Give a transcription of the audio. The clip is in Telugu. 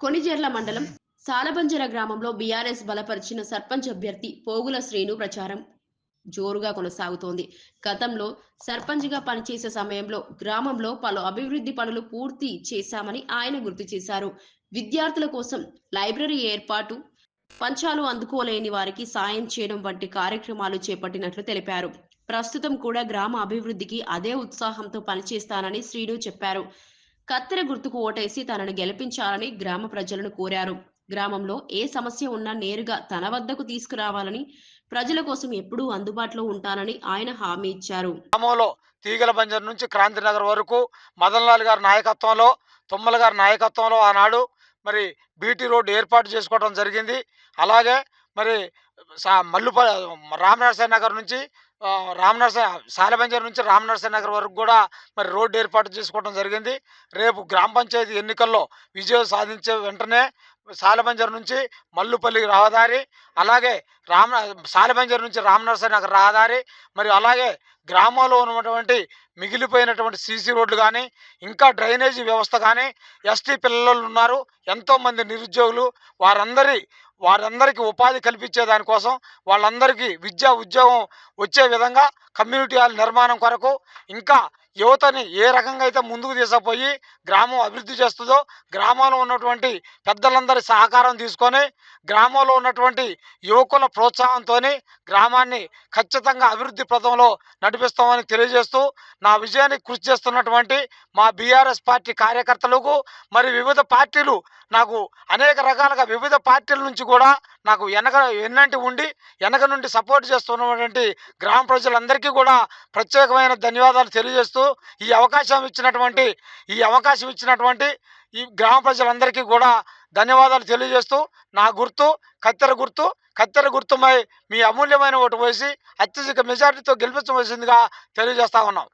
కొణిజేర్ల మండలం సాలబంజర గ్రామంలో బీఆర్ఎస్ బలపరిచిన సర్పంచ్ అభ్యర్థి పోగుల శ్రీను ప్రచారం. జోరుగా కొనసాగుతోంది. గతంలో సర్పంచ్గా పనిచేసే సమయంలో గ్రామంలో పలు అభివృద్ధి పనులు పూర్తి చేశామని ఆయన గుర్తు చేశారు. విద్యార్థుల కోసం లైబ్రరీ ఏర్పాటు పంచాలు అందుకోలేని వారికి సాయం చేయడం వంటి కార్యక్రమాలు చేపట్టినట్లు తెలిపారు. ప్రస్తుతం కూడా గ్రామ అభివృద్ధికి అదే ఉత్సాహంతో పనిచేస్తానని శ్రీను చెప్పారు. కత్తెర గుర్తుకు ఓటేసి తనను గెలిపించాలని గ్రామ ప్రజలను కోరారు. గ్రామంలో ఏ సమస్య ఉన్నా నేరుగా తన వద్దకు తీసుకురావాలని ప్రజల కోసం ఎప్పుడూ అందుబాటులో ఉంటానని ఆయన హామీ ఇచ్చారు. గ్రామంలో తీగల బంజర్ నుంచి క్రాంతినగర్ వరకు మదన్లాల్ గారి నాయకత్వంలో తుమ్మల గారి నాయకత్వంలో ఆనాడు మరి బీటీ రోడ్డు ఏర్పాటు చేసుకోవడం జరిగింది. అలాగే మరి మల్లుప రామనరసాయి నగర్ నుంచి ఆ, సాలెబంజర్ సాలబంజర్ నుంచి రామనరసాయి నగర్ వరకు కూడా మరి రోడ్డు ఏర్పాటు చేసుకోవడం జరిగింది. రేపు గ్రామ పంచాయతీ ఎన్నికల్లో విజయం సాధించే వెంటనే సాలబంజర్ నుంచి మల్లుపల్లి రహదారి అలాగే రామ సాలబంజర్ నుంచి రామనరసాయి నగర్ రహదారి మరి అలాగే గ్రామంలో ఉన్నటువంటి మిగిలిపోయినటువంటి సీసీ రోడ్లు కానీ ఇంకా డ్రైనేజీ వ్యవస్థ కానీ ఎస్టీ పిల్లలు ఉన్నారు ఎంతోమంది నిరుద్యోగులు. వారందరి వారందరికీ ఉపాధి కల్పించే దానికోసం వాళ్ళందరికీ విద్యా ఉద్యోగం వచ్చే విధంగా కమ్యూనిటీ హాల్ నిర్మాణం కొరకు ఇంకా యువతని ఏ రకంగా అయితే ముందుకు తీసుకుపోయి గ్రామం అభివృద్ధి చేస్తుందో గ్రామంలో ఉన్నటువంటి పెద్దలందరి సహకారం తీసుకొని గ్రామంలో ఉన్నటువంటి యువకుల ప్రోత్సాహంతో గ్రామాన్ని ఖచ్చితంగా అభివృద్ధి పథంలో నడిపిస్తామని తెలియజేస్తూ నా విజయానికి కృషి చేస్తున్నటువంటి మా బీఆర్ఎస్ పార్టీ కార్యకర్తలకు మరి వివిధ పార్టీలు నాకు అనేక రకాలుగా వివిధ పార్టీల నుంచి కూడా నాకు వెనక వెన్నంటి ఉండి వెనక నుండి సపోర్ట్ చేస్తున్నటువంటి గ్రామ ప్రజలందరికీ కూడా ప్రత్యేకమైన ధన్యవాదాలు తెలియజేస్తూ ఈ అవకాశం ఇచ్చినటువంటి ఈ అవకాశం ఇచ్చినటువంటి ఈ గ్రామ ప్రజలందరికీ కూడా ధన్యవాదాలు తెలియజేస్తూ నా గుర్తు కత్తెర గుర్తు కత్తెర గుర్తుమై మీ అమూల్యమైన ఓటు వేసి అత్యధిక మెజారిటీతో గెలిపించవలసిందిగా తెలియజేస్తా ఉన్నాం.